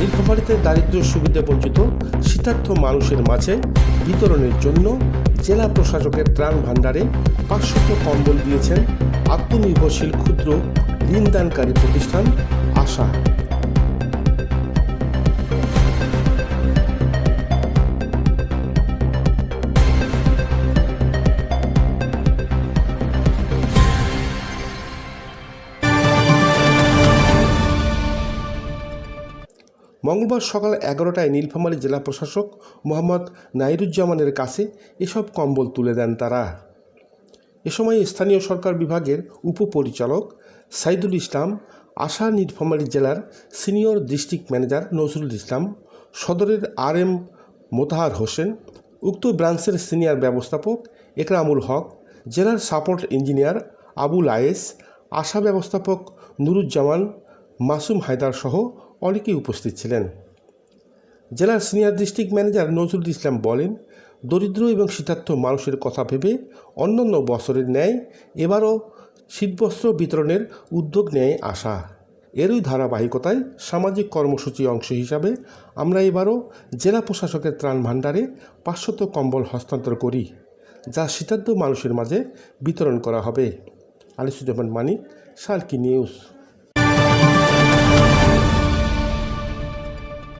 নীলফামারীতে দারিদ্র সুবিধা বঞ্চিত, শীতার্থ মানুষের মাঝে বিতরণের জন্য জেলা প্রশাসকের ত্রাণ ভাণ্ডারে পাঁচশত কম্বল দিয়েছেন আত্মনির্ভরশীল ক্ষুদ্র ঋণদানকারী প্রতিষ্ঠান আশা। মঙ্গলবার সকাল এগারোটায় নীলফামারী জেলা প্রশাসক মোহাম্মদ নাইরুজ্জামানের কাছে এসব কম্বল তুলে দেন তারা। এ সময় স্থানীয় সরকার বিভাগের উপপরিচালক সাইদুল ইসলাম, আশা নীলফামারী জেলার senior district manager Nazrul Islam, সদরের আর এম মোতাহার হোসেন, উক্ত ব্রাঞ্চের সিনিয়র ব্যবস্থাপক একরামুল হক, জেলার সাপোর্ট ইঞ্জিনিয়ার আবুল আয়েস, আশা ব্যবস্থাপক নুরুজ্জামান, মাসুম হায়দার সহ অনেকেই উপস্থিত ছিলেন। জেলার senior district manager Nazrul Islam বলেন, দরিদ্র এবং শীতার্থ মানুষের কথা ভেবে অন্যান্য বছরের ন্যায় এবারও শীতবস্ত্র বিতরণের উদ্যোগ নেয় আশা। এরই ধারাবাহিকতায় সামাজিক কর্মসূচি অংশ হিসাবে আমরা এবারও জেলা প্রশাসকের ত্রাণ ভাণ্ডারে পাঁচশত কম্বল হস্তান্তর করি, যা শীতার্থ মানুষের মাঝে বিতরণ করা হবে। আলিসুজ্জামান মানিক সালকি নিউজ।